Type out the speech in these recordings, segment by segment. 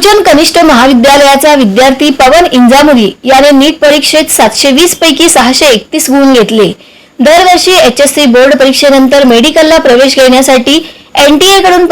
कुचन कनिष्ठ महाविद्यालयाचा विद्यार्थी पवन इंजामुरी याने नीट परीक्षेत सातशे वीस पैकी सहाशे एकतीस गुण घेतले. दरवर्षी एच एस सी बोर्ड परीक्षेनंतर मेडिकलला प्रवेश घेण्यासाठी एनटीए कडून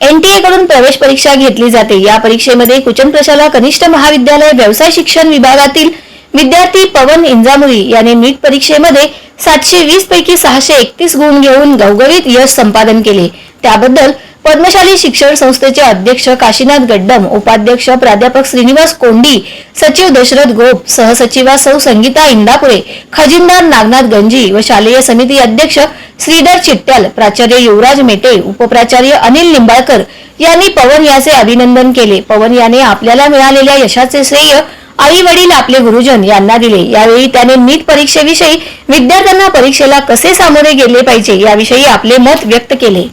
एनटीए कडून प्रवेश परीक्षा घेतली जाते. या परीक्षेमध्ये कुचन प्रशाला कनिष्ठ महाविद्यालय व्यवसाय शिक्षण विभागातील विद्यार्थी पवन इंजामुरी याने नीट परीक्षेमध्ये सातशे वीस पैकी सहाशे एकतीस गुण घेऊन गवगवीत यश संपादन केले. त्याबद्दल पद्मशाली शिक्षण संस्थेचे अध्यक्ष काशीनाथ गड्डम उपाध्यक्ष प्राध्यापक श्रीनिवास कोंडी सचिव दशरथ गोप सहसचिवा सौ संगीता इंदापुरे खजिनदार नागनाथ गंजी व शालेय समिती अध्यक्ष श्रीधर चिट्ट्याल प्राचार्य युवराज मेटे उपप्राचार्य अनिल निंबाळकर यांनी पवन याचे अभिनंदन केले. पवन याने आपल्याला मिळालेल्या यशाचे श्रेय आई वडील आपले गुरुजन यांना दिले. यावेळी त्याने नीट परीक्षेविषयी विद्यार्थ्यांना परीक्षेला कसे सामोरे गेले पाहिजे याविषयी आपले मत व्यक्त केले.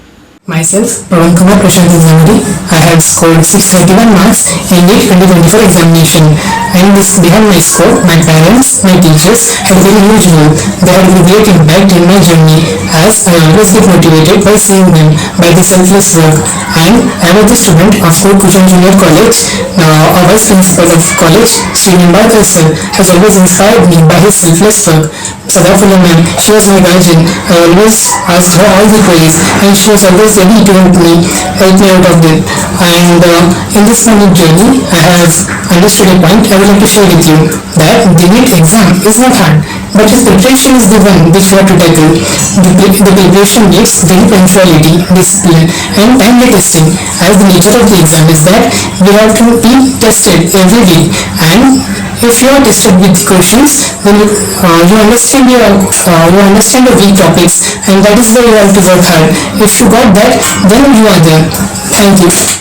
Myself, Pawan Kumar Prashant Zamari. I have scored 631 marks in NEET 2024 examination. And this behind my score, my parents, my teachers a very huge role. They had a great impact in my journey as I always get motivated by seeing them by the selfless work. And I was the student of Fort Kuchan Junior College. Now, our vice principal of college, Sri Nimbarkar sir, has always inspired me by his selfless work. Sadafula ma'am, she was my guardian. I always asked her all the queries and she was always ready to help me, help me out of it. And uh, in this learning journey, I have understood a point I would like to share with you that the NEET exam is not hard, but its preparation is the one which you have to tackle. The, the preparation needs daily punctuality, discipline, and timely testing. As the nature of the exam is that we have to be tested every day, and if you are tested with questions, then you, uh, you understand your uh, you understand the weak topics, and that is where you have to work hard. If you got that, then you are there. Thank you.